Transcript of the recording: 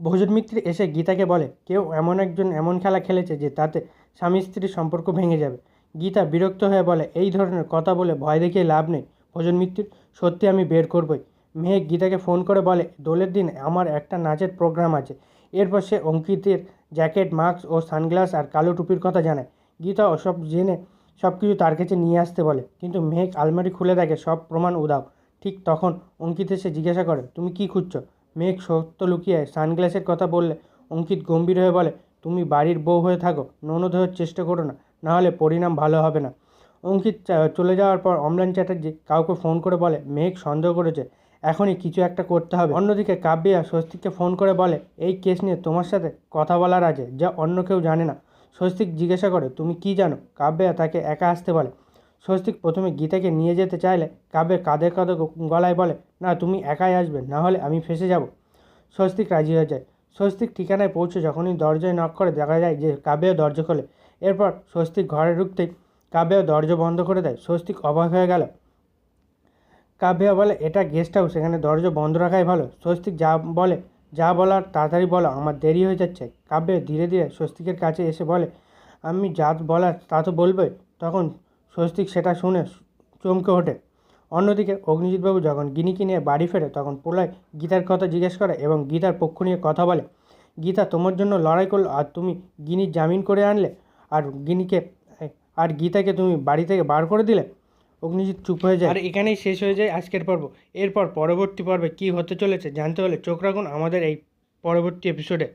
ভোজন মিত্র এসে গীতাকে বলে, কেউ এমন একজন এমন খেলা খেলেছে যে তাতে স্বামী স্ত্রীর সম্পর্ক ভেঙে যাবে। গীতা বিরক্ত হয়ে বলে, এই ধরনের কথা বলে ভয় দেখিয়ে লাভ নেই, ভোজন মিত্র সত্যি আমি বের করবই। মেঘ গীতাকে ফোন করে বলে, দোলের দিন আমার একটা নাচের প্রোগ্রাম আছে। এরপর সে অঙ্কিতের জ্যাকেট, মাস্ক ও সানগ্লাস আর কালো টুপির কথা জানায়। গীতা ওসব জেনে সব কিছু তার কাছে নিয়ে আসতে বলে, কিন্তু মেঘ আলমারি খুলে দেখে সব প্রমাণ উদাও ঠিক তখন অঙ্কিত এসে জিজ্ঞাসা করে, তুমি কি খুঁজছো? মেঘ সত্য লুকিয়ে সানগ্লাসের কথা বললে অঙ্কিত গম্ভীর হয়ে বলে, তুমি বাড়ির বউ হয়ে থাকো, ননদ হওয়ার চেষ্টা করো না নাহলে পরিণাম ভালো হবে না। অঙ্কিত চলে যাওয়ার পর অম্লান চ্যাটার্জি কাউকে ফোন করে বলে, মেঘ সন্দেহ করেছে, এখনই কিছু একটা করতে হবে। অন্যদিকে কাব্যিয়া স্বস্তিককে ফোন করে বলে, এই কেস নিয়ে তোমার সাথে কথা বলার আছে, যা অন্য কেউ জানে না। স্বস্তিক জিজ্ঞাসা করে, তুমি কি জানো? কাব্যা তাকে একা আসতে বলে স্বস্তিক প্রথমে গীতাকে নিয়ে যেতে চাইলে কাব্যে কাঁধে কাঁধে গলায় বলে, না, তুমি একাই আসবে, না হলে আমি ফেসে যাব। স্বস্তিক রাজি হয়ে যায়। স্বস্তিক ঠিকানায় পৌঁছে যখনই দরজায় নক করে, দেখা যায় যে কাব্যও দরজা খোলে। এরপর স্বস্তিক ঘরে ঢুকতেই কাব্যও দরজা বন্ধ করে দেয়। স্বস্তিক অবাক হয়ে গেল। কাব্যা বলে, এটা গেস্ট হাউস এখানে দরজা বন্ধ রাখাই ভালো। স্বস্তিক যা বলে, যা বলার তাড়াতাড়ি বলো, আমার দেরি হয়ে যাচ্ছে। কাব্য ধীরে ধীরে স্বস্তিকের কাছে এসে বলে, আমি যা বলার তা তো বলবোই। তখন স্বস্তিক সেটা শুনে চমকে ওঠে। অন্যদিকে অগ্নিজিৎবাবু যখন গিনিকে নিয়ে বাড়ি ফেরে, তখন প্রলয় গীতার কথা জিজ্ঞেস করে এবং গীতার পক্ষ নিয়ে কথা বলে, গীতা, তোমার জন্য লড়াই করল, আর তুমি গিনির জামিন করে আনলে, আর গিনিকে, আর গীতাকে তুমি বাড়ি থেকে বার করে দিলে? অগ্নিজিৎ চুপ হয়ে যায়। আর এখানেই শেষ হয়ে যায় আজকের পর্ব। এরপর পরবর্তী পর্বে কী হতে চলেছে জানতে হলে চোখ রাখুন আমাদের এই পরবর্তী এপিসোডে